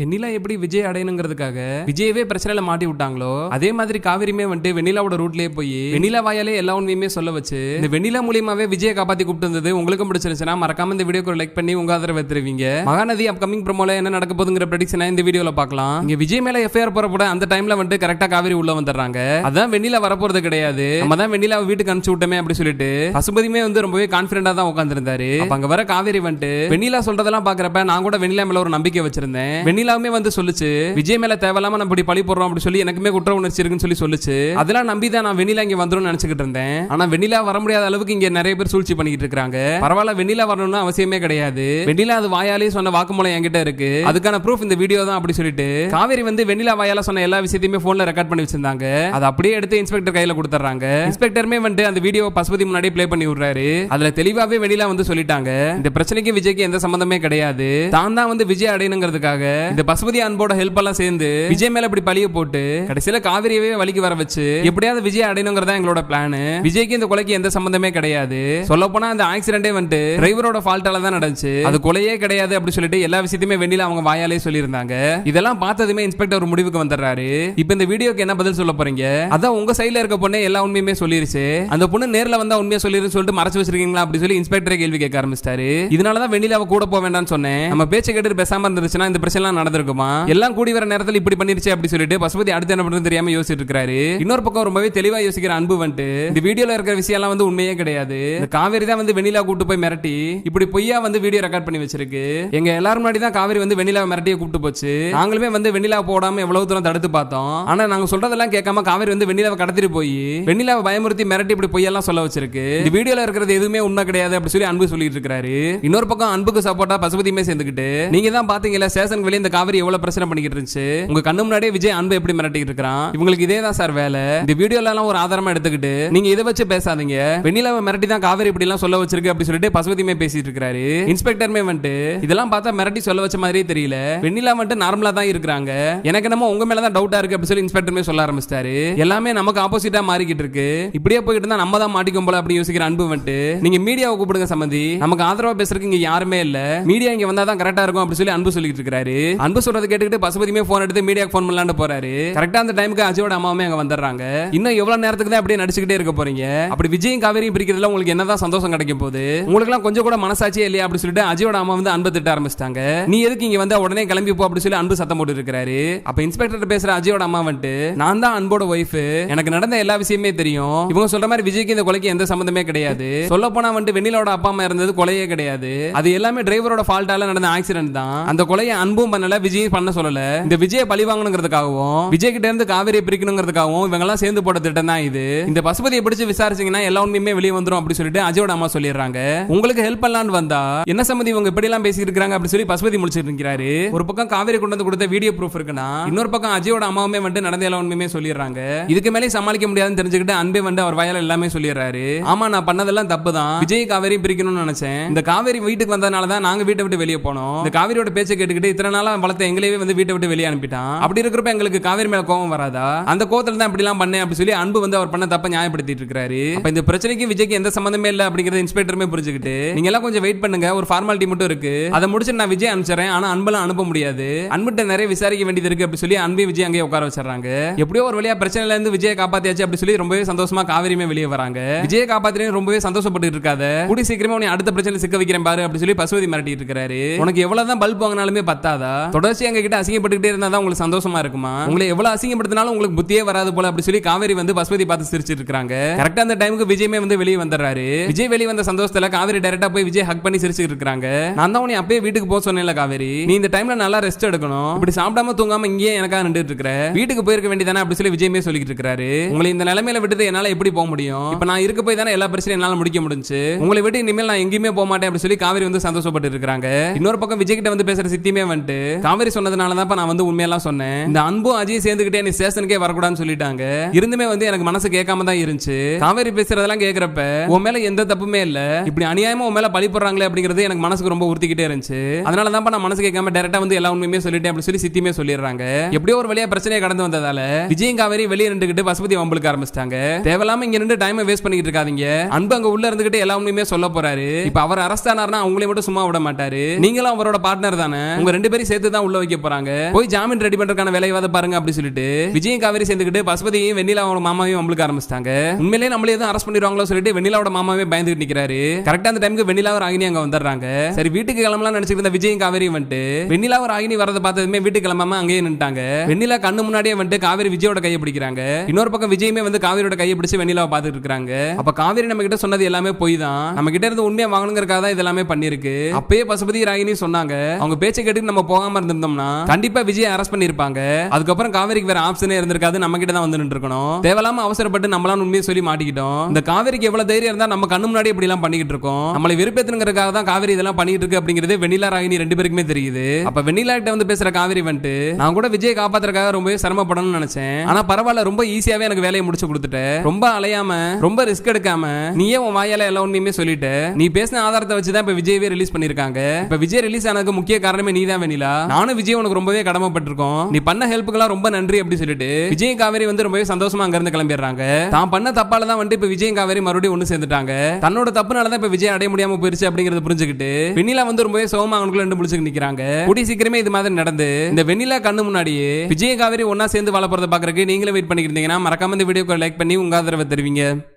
வெண்ணிலா எப்படி விஜய் அடையணுங்கிறதுக்காக விஜயவே பிரச்சனையில மாட்டி விட்டாங்களோ? அதே மாதிரி காவிரிமே வந்துட்டு வெண்ணிலாவோட ரூட்லயே போய் வெண்ணிலா வாயாலே எல்லா உண்மையுமே சொல்ல வச்சு இந்த வெண்ணிலா மூலியமாவே விஜய காப்பாத்தி கூப்பிட்டு வந்தது உங்களுக்கும் பிடிச்சிருச்சுன்னா மறக்காம இந்த வீடியோக்கு ஒரு லைக் பண்ணி உங்க ஆதரவு தருவீங்க. மகாநதி அப்கமிங் ப்ரோமோல என்ன நடக்க போதுங்கிற ப்ரெடிக்ஷனை இந்த வீடியோல பார்க்கலாம். இங்க விஜய் மேல எஃப்ஐஆர் போறப்பட அந்த டைம்ல வந்துட்டு கரெக்டா காவிரி உள்ள வந்துடுறாங்க. அதான் வெண்ணிலா வரப்போறது கிடையாது. நம்ம தான் வெண்ணிலா வீட்டுக்கு அனுப்பிச்சு விட்டோமே அப்படி சொல்லிட்டு பசுபதியுமே வந்து ரொம்பவே கான்பிடண்டா தான் உட்காந்துருந்தாரு அங்க வர காவேரி வந்துட்டு வெண்ணிலா சொல்றதெல்லாம் பாக்குறப்ப நான் கூட வெண்ணிலா மேல ஒரு நம்பிக்கை வச்சிருந்தேன். எல்லாமே வந்து சொல்லுச்சு. விஜய் மேல தேவையில்லாம நம்ம இப்படி பழி போடுறோம் அப்படி சொல்லி எனக்குமே குற்ற உணர்ச்சி இருக்குன்னு சொல்லி சொல்லுச்சு. அதெல்லாம் நம்பி தான் நான் வெண்ணிலா இங்க வந்துரும் நினைச்சுக்கிட்டு இருந்தேன். ஆனா வெண்ணிலா வர முடியாத அளவுக்கு இங்க நிறைய பேர் சூழ்ச்சி பண்ணிட்டு இருக்காங்க. பரவாயில்ல வெண்ணிலா வரணும்னு அவசியமே கிடையாது. வெண்ணிலா அது வாயாலே சொன்ன வாக்குமூலம் என்கிட்ட இருக்கு. அதுக்கான ப்ரூஃப் இந்த வீடியோ தான் அப்படி சொல்லிட்டு காவேரி வந்து வெண்ணிலா வாயால சொன்ன எல்லா விஷயத்தையுமே போன்ல ரெக்கார்ட் பண்ணி வச்சிருந்தாங்க. அதை அப்படியே எடுத்து இன்ஸ்பெக்டர் கையில கொடுத்துறாங்க இன்ஸ்பெக்டருமே வந்து அந்த வீடியோ பசுபதி முன்னாடி ப்ளே பண்ணி விடுறாரு. அதுல தெளிவாவே வெண்ணிலா வந்து சொல்லிட்டாங்க. இந்த பிரச்சனைக்கு விஜய்க்கு எந்த சம்பந்தமே கிடையாது. தான் தான் வந்து விஜய் அடையணுங்கிறதுக்காக இந்த பசுபதி அன்போட ஹெல்ப் எல்லாம் சேர்ந்து விஜய் மேல இப்படி பழிய போட்டு கடைசியில காவிரியவே வலிக்கு வர வச்சு எப்படியாவது விஜய் அடையணுங்கிறதா எங்களோட பிளான் விஜய்க்கு இந்த கொலைக்கு எந்த சம்பந்தமே கிடையாது. சொல்ல போனா அந்த ஆக்சிடென்டே வந்துட்டு டிரைவரோட ஃபால்ட்டால தான் நடந்துச்சு. அது கொலையே கிடையாது அப்படி சொல்லிட்டு எல்லா விஷயத்தையுமே வெண்ணில அவங்க வாயாலே சொல்லியிருந்தாங்க. இதெல்லாம் பார்த்ததுமே இன்ஸ்பெக்டர் ஒரு முடிவுக்கு வந்துடுறாரு. இப்போ இந்த வீடியோக்கு என்ன பதில் சொல்ல போறீங்க? அதான் உங்க சைடுல இருக்க பொண்ணே எல்லா உண்மையுமே சொல்லிருச்சு. அந்த பொண்ணு நேர்ல வந்தா உண்மையா சொல்லிருன்னு சொல்லிட்டு மறைச்சு வச்சிருக்கீங்களா அப்படி சொல்லி இன்ஸ்பெக்டரே கேள்வி கேட்க ஆரம்பிச்சிட்டாரு. இதனாலதான் வெண்ணிலாவை கூட போக வேண்டாம்னு சொன்னேன். நம்ம பேச்சு கேட்டு பேசாம இருந்துச்சுன்னா இந்த பிரச்சனை நடந்திருக்குமா? எல்லாம் கூடி வர நேரத்தில் இப்படி பண்ணிருச்சு அப்படி சொல்லிட்டு பசுபதி அடுத்து என்ன பண்றது தெரியாம யோசிச்சுட்டு இருக்காரு. இன்னொரு பக்கம் ரொம்பவே தெளிவா யோசிக்கிற அன்பு வந்துட்டு இந்த வீடியோல இருக்கிற விஷயம் எல்லாம் வந்து உண்மையே கிடையாது. இந்த காவேரி தான் வந்து வெண்ணிலா கூட்டு போய் மிரட்டி இப்படி பொய்யா வந்து வீடியோ ரெக்கார்ட் பண்ணி வச்சிருக்கு. எங்க எல்லாரும் முன்னாடி தான் காவேரி வந்து வெண்ணிலாவை மிரட்டிய கூப்பிட்டு போச்சு. நாங்களுமே வந்து வெண்ணிலா போடாம எவ்வளவு தூரம் தடுத்து பார்த்தோம். ஆனா நாங்க சொல்றதெல்லாம் கேட்காம காவேரி வந்து வெண்ணிலாவை கடத்திட்டு போய் வெண்ணிலாவை பயமுறுத்தி மிரட்டி இப்படி பொய்யெல்லாம் சொல்ல வச்சிருக்கு. இந்த வீடியோல இருக்கிறது எதுவுமே உண்மை கிடையாது அப்படி சொல்லி அன்பு சொல்லிட்டு இருக்காரு இன்னொரு பக்கம் அன்புக்கு சப்போர்ட்டா பசுபதியுமே சேர்ந்துக்கிட்டு நீங்க தான் பாத்தீங்களா சேஷன் வெளியே இந்த காவேரி எவ்வளவு பிரச்சனை பண்ணிக்கிட்டு இருந்துச்சு? உங்க கண்ணு முன்னாடியே விஜய் அன்பு எப்படி மிரட்டிட்டு இருக்கான் இவங்களுக்கு இதே தான் சார் வேலை. இந்த வீடியோல எல்லாம் ஒரு ஆதாரமா எடுத்துக்கிட்டு நீங்க இதை வச்சு பேசாதீங்க. வெண்ணிலாவை மிரட்டி தான் காவேரி இப்படி எல்லாம் சொல்ல வச்சிருக்கு அப்படி சொல்லிட்டு பசுபதியுமே பேசிட்டு இருக்காரு. இன்ஸ்பெக்டருமே வந்துட்டு இதெல்லாம் பார்த்தா மிரட்டி சொல்ல வச்ச மாதிரியே தெரியல. வெண்ணிலா வந்துட்டு நார்மலா தான் இருக்காங்க எனக்கு என்னமோ உங்க மேல தான் டவுட்டா இருக்கு அப்படி சொல்லி இன்ஸ்பெக்டருமே சொல்ல ஆரம்பிச்சிட்டாரு. எல்லாமே நமக்கு ஆப்போசிட்டா மாறிக்கிட்டு இருக்கு. இப்படியே போயிட்டு இருந்தா நம்ம தான் மாட்டிக்கும் போல அப்படி யோசிக்கிற அன்பு வந்துட்டு நீங்க மீடியாவை கூப்பிடுங்க சம்மந்தி. நமக்கு ஆதரவா பேசுறதுக்கு இங்க யாருமே இல்ல. மீடியா இங்க வந்தா தான் கரெக்டா இருக்கும் அப்படி சொல்லி அன்பு சொல்லிட்டு இருக்காரு. அன்பு சொல்றது கேட்டுக்கிட்டு பசுபதியுமே போன் எடுத்து மீடியாக்கு ஃபோன் பண்ணலான்னு போறாரு. கரெக்டா அந்த டைமுக்கு அஜயோட அம்மாவுமே அங்க வந்துடுறாங்க. இன்னும் எவ்வளவு நேரத்துக்கு தான் அப்படியே நடிச்சுக்கிட்டே இருக்க போறீங்க? அப்படி விஜயும் காவேரியும் பிரிக்கிறதுல உங்களுக்கு என்னதான் சந்தோஷம் கிடைக்கும் போது உங்களுக்கு எல்லாம் கொஞ்சம் கூட மனசாட்சியே இல்லையா அப்படி சொல்லிட்டு அஜயோட அம்மா வந்து அன்பு திட்ட ஆரம்பிச்சிட்டாங்க. நீ எதுக்கு இங்க வந்து உடனே கிளம்பி போ அப்படி சொல்லி அன்பு சத்தம் போட்டு இருக்காரு. அப்ப இன்ஸ்பெக்டர் பேசுற அஜயோட அம்மா வந்துட்டு நான் தான் அன்போட ஒய்ஃப் எனக்கு நடந்த எல்லா விஷயமே தெரியும். இவங்க சொல்ற மாதிரி விஜய்க்கு இந்த கொலைக்கு எந்த சம்பந்தமே கிடையாது. சொல்ல போனா வந்துட்டு வெண்ணிலோட அப்பா அம்மா இருந்தது கொலையே கிடையாது. அது எல்லாமே டிரைவரோட ஃபால்ட்டால நடந்த ஆக்சிடென்ட் தான். அந்த கொலையை அன்பும் பண்ணல விஜயும் பண்ண சொல்லல. இந்த விஜய பழி வாங்கணுங்கிறதுக்காகவும் விஜய் கிட்ட இருந்து காவேரியை பிரிக்கணுங்கிறதுக்காகவும் இவங்க எல்லாம் சேர்ந்து போட்ட திட்டம் தான் இது. இந்த பசுபதியை பிடிச்சு விசாரிச்சீங்கன்னா எல்லா உண்மையுமே வெளியே வந்துரும் அப்படி சொல்லிட்டு அஜயோட அம்மா சொல்லிடுறாங்க. உங்களுக்கு ஹெல்ப் பண்ணலான்னு வந்தா என்ன சம்மதி இவங்க இப்படி எல்லாம் பேசிட்டு இருக்காங்க அப்படின்னு சொல்லி பசுபதி முடிச்சிட்டு இருக்கிறாரு ஒரு பக்கம் காவேரி கொண்டு வந்து கொடுத்த வீடியோ ப்ரூஃப் இருக்குன்னா இன்னொரு பக்கம் அஜயோட அம்மாவுமே வந்து நடந்த எல்லா உண்மையுமே சொல்லிடுறாங்க. இதுக்கு மேலே சமாளிக்க முடியாதுன்னு தெரிஞ்சுக்கிட்டு அன்பே வந்து அவர் வயல எல்லாமே சொல்லிடுறாரு. ஆமா நான் பண்ணதெல்லாம் தப்பு தான் விஜய் காவேரி பிரிக்கணும்னு நினைச்சேன். இந்த காவேரி வீட்டுக்கு வந்ததுனால தான் நாங்க வீட்டை விட்டு வெளியே போனோம். இந்த காவேரியோட பேச்சை கேட்டுக்கிட்டு இத்தனை நாளா வளர்த்த எங்களையே வந்து வீட்டை விட்டு வெளியே அனுப்பிட்டான். அப்படி இருக்கிறப்ப எங்களுக்கு காவேரி மேல கோவம் வராதா? அந்த கோவத்துல தான் இப்படி எல்லாம் பண்ணேன் அப்படி சொல்லி அன்பு வந்து அவர் பண்ண தப்ப நியாயப்படுத்திட்டு இருக்காரு. இந்த பிரச்சனைக்கு விஜய்க்கு எந்த சம்பந்தமே இல்ல அப்படிங்கறத இன்ஸ்பெக்டருமே புரிஞ்சுக்கிட்டு நீங்க எல்லாம் கொஞ்சம் வெயிட் பண்ணுங்க. ஒரு ஃபார்மாலிட்டி மட்டும் இருக்கு. அதை முடிச்சு நான் விஜய் அனுப்பிச்சிடறேன். ஆனா அன்பெல்லாம் அனுப்ப முடியாது. அன்புட்ட நிறைய விசாரிக்க வேண்டியது இருக்கு அப்படி சொல்லி அன்பை விஜய் அங்கேயே உட்கார வச்சிடறாங்க. எப்படியோ ஒரு வழியா பிரச்சனைல இருந்து விஜயை காப்பாத்தியாச்சு அப்படி சொல்லி ரொம்பவே சந்தோஷமா காவேரியுமே வெளியே வராங்க. விஜய காப்பாத்தினே ரொம்பவே சந்தோஷப்பட்டு இருக்காத. கூடி சீக்கிரமா உனக்கு அடுத்த பிரச்சனை சிக்க வைக்கிறேன் பாரு அப்படி சொல்லி பசுவதி மிரட்டிட்டு இருக்காரு. உனக்கு எவ்வளவுதான் பல்ப் வாங்கினாலுமே பத்தாதா? தொடர்ச்சி எங்க கிட்ட அசிங்கப்பட்டுக்கிட்டே இருந்தா தான் உங்களுக்கு சந்தோஷமா இருக்குமா? உங்களை எவ்வளவு அசிங்கப்படுத்தினாலும் உங்களுக்கு புத்தியே வராது போல அப்படி சொல்லி காவேரி வந்து பசுபதி பார்த்து சிரிச்சிட்டு இருக்காங்க. கரெக்டா அந்த டைமுக்கு விஜயமே வந்து வெளியே வந்துடுறாரு. விஜய் வெளியே வந்த சந்தோஷத்துல காவேரி டைரக்டா போய் விஜய் ஹக் பண்ணி சிரிச்சிட்டு இருக்காங்க. நான் தான் உன்னை அப்பயே வீட்டுக்கு போக சொன்னேன்ல காவேரி. நீ இந்த டைம்ல நல்லா ரெஸ்ட் எடுக்கணும். இப்படி சாப்பிடாம தூங்காம இங்கேயே எனக்காக நின்றுட்டு இருக்கிற. வீட்டுக்கு போயிருக்க வேண்டியதானே அப்படி சொல்லி விஜயமே சொல்லிட்டு இருக்காரு. உங்களை இந்த நிலைமையில விட்டுட்டு என்னால எப்படி போக முடியும்? இப்ப நான் இருக்க போய் தானே எல்லா பிரச்சனையும் என்னால முடிக்க முடிஞ்சு. உங்களை விட்டு இனிமேல் நான் எங்கேயுமே போக மாட்டேன் அப்படி சொல்லி காவேரி வந்து சந்தோஷப்பட்டு இருக்காங்க. இன்னொரு பக்கம் விஜய் கிட்ட வந்து பேசுற சித்தியுமே வந்துட்டு காவேரி சொன்னதுனால தான் நான் வந்து உண்மையெல்லாம் சொன்னேன். இந்த அன்பும் அஜய் சேர்ந்துகிட்டே நீ ஸ்டேஷனுக்கே வரக்கூடாதுன்னு சொல்லிட்டாங்க. இருந்துமே வந்து எனக்கு மனசு கேட்காம தான் இருந்துச்சு. காவேரி பேசுறதெல்லாம் கேக்குறப்ப உன் மேல எந்த தப்புமே இல்ல. இப்படி அநியாயமா உன் மேல பழி போடுறாங்களே அப்படிங்கிறது எனக்கு மனசுக்கு ரொம்ப உறுத்திக்கிட்டே இருந்துச்சு. அதனால தான் நான் மனசு கேட்காம டேரக்டா வந்து எல்லா உண்மையுமே சொல்லிட்டேன் அப்படி சொல்லி சித்தியுமே சொல்லிடுறாங்க. எப்படியோ ஒரு வழியா பிரச்சனையை கடந்து வந்ததால விஜயும் காவேரி வெளியே நின்றுகிட்டு பசுபதி வம்பளுக்கு ஆரம்பிச்சிட்டாங்க. தேவையில்லாம இங்க நின்று டைம் வேஸ்ட் பண்ணிட்டு இருக்காதீங்க. அன்பு அங்க உள்ள இருந்துகிட்டு எல்லா உண்மையுமே சொல்ல போறாரு. இப்ப அவர் அரஸ்ட் ஆனார்னா அவங்களே மட்டும் சும்மா விட மாட்டாரு. நீங்களும் அவரோட பார்ட்னர் தானே. உங்க ரெண்டு பேரும் சேர்த்து சேர்த்து தான் உள்ள வைக்க போறாங்க. போய் ஜாமீன் ரெடி பண்றதுக்கான வேலையாவது பாருங்க அப்படி சொல்லிட்டு விஜயும் காவேரி சேர்ந்துக்கிட்டு வெண்ணிலா வெண்ணிலாவோட மாமாவையும் நம்மளுக்கு ஆரம்பிச்சிட்டாங்க. உண்மையிலேயே நம்மளே எதுவும் அரெஸ்ட் பண்ணிடுவாங்களோ சொல்லிட்டு வெண்ணிலாவோட மாமாவே பயந்துட்டு நிக்கிறாரு. கரெக்டா அந்த டைமுக்கு வெண்ணிலாவும் ராகினி அங்க வந்துடுறாங்க. சரி வீட்டுக்கு கிளம்பலாம் நினைச்சிட்டு இருந்த விஜயும் காவேரியும் வந்துட்டு வெண்ணிலாவும் ராகினி வரதை பார்த்ததுமே வீட்டுக்கு கிளம்பாம அங்கேயே நின்ட்டாங்க வெண்ணிலா கண்ணு முன்னாடியே வந்துட்டு காவேரி விஜயோட கையை பிடிக்கிறாங்க. இன்னொரு பக்கம் விஜயுமே வந்து காவேரியோட கையை பிடிச்சு வெண்ணிலாவை பார்த்துட்டு இருக்காங்க. அப்ப காவேரி நம்ம கிட்ட சொன்னது எல்லாமே பொய் தான் நம்ம கிட்ட இருந்து உண்மையா வாங்கணுங்கிறக்காக தான் இது எல்லாமே பண்ணிருக்கு அப்பயே பசுபதி ராகினி சொன்னாங்க. அவங்க பேச்சை கேட்டு நம்ம போகாம இருந்திருந்தோம்னா கண்டிப்பா விஜய் அரெஸ்ட் பண்ணிருப்பாங்க அதுக்கப்புறம் காவேரிக்கு வேற ஆப்ஷனே இருந்திருக்காது நம்ம கிட்ட தான் வந்து நின்று இருக்கணும். தேவையில்லாம அவசரப்பட்டு நம்மளாம் உண்மையை சொல்லி மாட்டிக்கிட்டோம். இந்த காவேரிக்கு எவ்வளவு தைரியம் இருந்தா நம்ம கண்ணு முன்னாடி இப்படி எல்லாம் பண்ணிக்கிட்டு இருக்கோம். நம்மளை வெறுப்பேத்துங்கிறதுக்காக தான் காவேரி இதெல்லாம் பண்ணிட்டு இருக்கு அப்படிங்கிறது வெண்ணிலா ராகினி ரெண்டு பேருக்குமே தெரியுது. அப்ப வெண்ணிலா கிட்ட வந்து பேசுற காவேரி வந்துட்டு நான் கூட விஜய் காப்பாத்துறதுக்காக ரொம்பவே சிரமப்படணும்னு நினைச்சேன். ஆனா பரவாயில்ல ரொம்ப ஈஸியாவே எனக்கு வேலையை முடிச்சு கொடுத்துட்டேன் ரொம்ப அலையாம ரொம்ப ரிஸ்க் எடுக்காம நீயே உன் வாயால எல்லா உண்மையுமே சொல்லிட்டு. நீ பேசின ஆதாரத்தை வச்சு தான் இப்ப விஜயவே ரிலீஸ் பண்ணிருக்காங்க இப்ப விஜய் ரிலீஸ் ஆனதுக்கு முக்கிய காரணமே நீ தான் வெண்ணிலா. நானும் விஜய் உனக்கு ரொம்பவே கடமைப்பட்டிருக்கோம். நீ பண்ண ஹெல்ப்புக்கெல்லாம் ரொம்ப நன்றி அப்படி சொல்லிட்டு விஜய் காவேரி வந்து ரொம்பவே சந்தோஷமா அங்க இருந்து கிளம்பிடுறாங்க. தான் பண்ண தப்பால தான் வந்துட்டு இப்ப விஜய் காவேரி மறுபடியும் ஒண்ணு சேர்ந்துட்டாங்க. தன்னோட தப்புனால தான் இப்ப விஜய் அடைய முடியாம போயிருச்சு அப்படிங்கறத புரிஞ்சுக்கிட்டு வெண்ணிலா வந்து ரொம்பவே சோகமா அவனுக்குள்ள ரெண்டு முடிச்சுட்டு நிக்கிறாங்க. கூடி சீக்கிரமே இது மாதிரி நடந்து இந்த வெண்ணிலா கண்ணு முன்னாடியே விஜய் காவேரி ஒன்னா சேர்ந்து வாழ போறதை பாக்குறதுக்கு நீங்களும் வெயிட் பண்ணிக்கிட்டீங்கன்னா மறக்காம இந்த வீடியோக்கு லைக் பண்ணி உங்க ஆதரவை தருவீங்க.